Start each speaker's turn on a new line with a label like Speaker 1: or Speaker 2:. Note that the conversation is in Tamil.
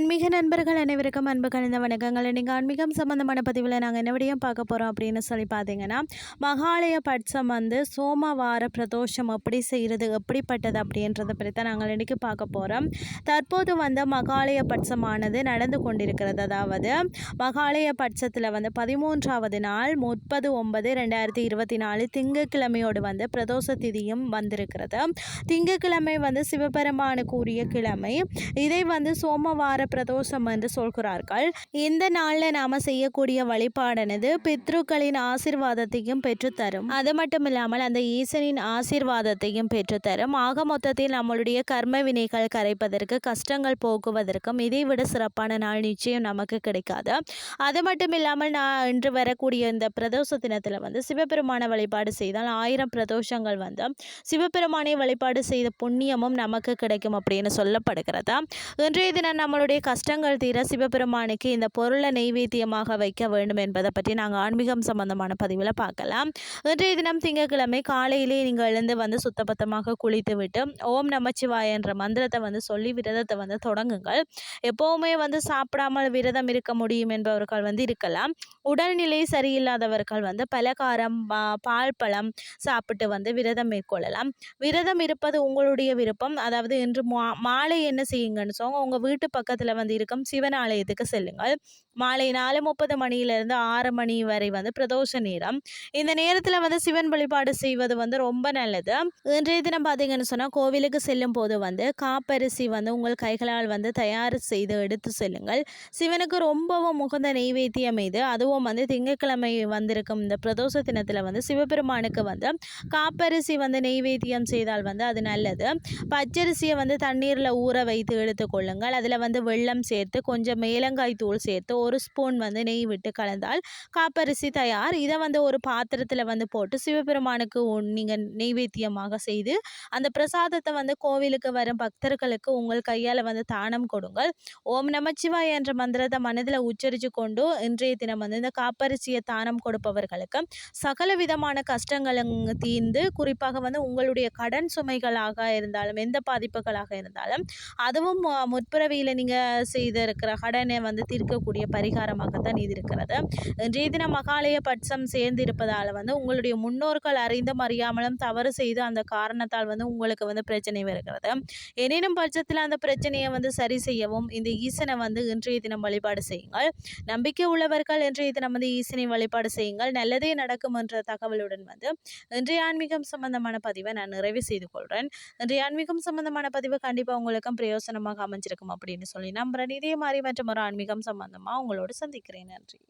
Speaker 1: ஆன்மீக நண்பர்கள் அனைவருக்கும் அன்பு கலந்த வணக்கங்கள். நீங்கள் ஆன்மீகம் சம்மந்தமான பதிவில் நாங்கள் என்ன விடையும் பார்க்க போகிறோம் அப்படின்னு சொல்லி பார்த்தீங்கன்னா மகாலய பட்சம் வந்து சோமவார பிரதோஷம் எப்படி செய்கிறது எப்படிப்பட்டது அப்படின்றத பற்றி தான் நாங்கள் இன்றைக்கி பார்க்க போகிறோம் தற்போது வந்து மகாலய பட்சமானது நடந்து கொண்டிருக்கிறது. அதாவது மகாலய பட்சத்தில் வந்து பதிமூன்றாவது நாள் முப்பது ஒன்பது ரெண்டாயிரத்தி இருபத்தி நாலு திங்கட்கிழமையோடு வந்து பிரதோஷ திதியும் வந்திருக்கிறது. திங்கட்கிழமை வந்து சிவபெருமானுக்குரிய கிழமை. இதை வந்து சோமவார பிரதோஷம் என்று சொல்கிறார்கள். இந்த நாளில் நாம் செய்யக்கூடிய வழிபாடானது பித்ருக்களின் ஆசிர்வாதத்தையும் பெற்றுத்தரும். அது மட்டும் இல்லாமல் அந்த ஈசனின் ஆசிர்வாதத்தையும் பெற்றுத்தரும். ஆக மொத்தத்தில் நம்மளுடைய கர்ம வினைகள் கரைப்பதற்கு கஷ்டங்கள் போக்குவதற்கும் இதை விட சிறப்பான நாள் நிச்சயம் நமக்கு கிடைக்காது. அது மட்டும் இல்லாமல் நான் இன்று வரக்கூடிய இந்த பிரதோஷ தினத்தில் வந்து சிவபெருமான வழிபாடு செய்தால் ஆயிரம் பிரதோஷங்கள் வந்து சிவபெருமானை வழிபாடு செய்த புண்ணியமும் நமக்கு கிடைக்கும் அப்படின்னு சொல்லப்படுகிறது. இன்றைய தினம் நம்மளுடைய கஷ்டங்கள் தீர சிவபெருமானுக்கு இந்த பொருளை நெய்வேத்தியமாக வைக்க வேண்டும் என்பதை பற்றி நாங்கள் ஆன்மீகம் சம்பந்தமான பதிவில் பார்க்கலாம். இன்றைய தினம் திங்கட்கிழமை காலையிலே நீங்கள் எழுந்து வந்து சுத்தபத்தமாக குளித்து விட்டு ஓம் நமச்சிவாய என்ற மந்திரத்தை வந்து சொல்லி விரதத்தை வந்து தொடங்குங்கள். எப்போவுமே வந்து சாப்பிடாமல் விரதம் இருக்க முடியும் என்பவர்கள் வந்து இருக்கலாம். உடல்நிலை சரியில்லாதவர்கள் வந்து பலகாரம் பால் பழம் சாப்பிட்டு வந்து விரதம் மேற்கொள்ளலாம். விரதம் இருப்பது உங்களுடைய விருப்பம். அதாவது இன்று மாலை என்ன செய்யுங்கன்னு சொல்லுங்க உங்கள் வீட்டு பக்கத்தில் வந்து இருக்கும். சிவன் ஆலயத்துக்கு செல்லுங்கள். மாலை நாலு முப்பது மணியிலிருந்து ஆறு மணி வரை வந்து பிரதோஷ நேரம். இந்த நேரத்தில் வந்து சிவன் வழிபாடு செய்வது வந்து ரொம்ப நல்லது. இன்றைய தினம் பார்த்தீங்கன்னு சொன்னால் கோவிலுக்கு செல்லும் போது வந்து காப்பரிசி வந்து உங்கள் கைகளால் வந்து தயார் செய்து எடுத்து செல்லுங்கள். சிவனுக்கு ரொம்பவும் முகந்த நெய்வேத்தியம் இது. அதுவும் வந்து திங்கட்கிழமை வந்திருக்கும் இந்த பிரதோஷ தினத்தில் வந்து சிவபெருமானுக்கு வந்து காப்பரிசி வந்து நெய்வேத்தியம் செய்தால் வந்து அது நல்லது. பச்சரிசியை வந்து தண்ணீரில் ஊற வைத்து எடுத்துக்கொள்ளுங்கள் அதில் வந்து வெள்ளம் சேர்த்து கொஞ்சம் மேலங்காய் தூள் சேர்த்து ஒரு ஸ்பூன் வந்து நெய் விட்டு கலந்தால் காப்பரிசி தயார். இதை வந்து ஒரு பாத்திரத்தில் வந்து போட்டு சிவபெருமானுக்கு நீங்கள் நெய்வேத்தியமாக செய்து அந்த பிரசாதத்தை வந்து கோவிலுக்கு வரும் பக்தர்களுக்கு உங்கள் கையால் வந்து தானம் கொடுங்கள். ஓம் நமச்சிவாய் என்ற மந்திரத்தை மனதில் உச்சரித்து கொண்டு இன்றைய தினம் வந்து இந்த காப்பரிசியை தானம் கொடுப்பவர்களுக்கு சகல விதமான கஷ்டங்களும் தீர்ந்து குறிப்பாக வந்து உங்களுடைய கடன் சுமைகளாக இருந்தாலும் எந்த பாதிப்புகளாக இருந்தாலும் அதுவும் முற்பிறவியில் நீங்கள் செய்திருக்கிற கடனை வந்து தீர்க்கக்கூடிய பரிகாரமாகத்தான் இது இருக்கிறது. இன்றைய தினம் மகாலய பட்சம் சேர்ந்திருப்பதால் வந்து உங்களுடைய முன்னோர்கள் அறிந்தும் அறியாமலும் தவறு செய்து அந்த காரணத்தால் வந்து உங்களுக்கு வந்து பிரச்சனை வருகிறது. எனினும் பட்சத்தில் அந்த பிரச்சனையை வந்து சரி செய்யவும் இந்த ஈசனை வந்து இன்றைய தினம் வழிபாடு செய்யுங்கள். நம்பிக்கை உள்ளவர்கள் இன்றைய தினம் வந்து ஈசனை வழிபாடு செய்யுங்கள். நல்லதே நடக்கும் என்ற தகவலுடன் வந்து இன்றைய ஆன்மீகம் சம்பந்தமான பதிவை நான் நிறைவு செய்து கொள்கிறேன் இன்றைய ஆன்மீகம் சம்பந்தமான பதிவு கண்டிப்பாக உங்களுக்கும் பிரயோசனமாக அமைஞ்சிருக்கும் அப்படின்னு சொல்லி நம்புறேன் இதே மாதிரி மற்றும் ஒரு ஆன்மீகம் சம்பந்தமாக உங்களோட சந்திக்கிறேன். நன்றி.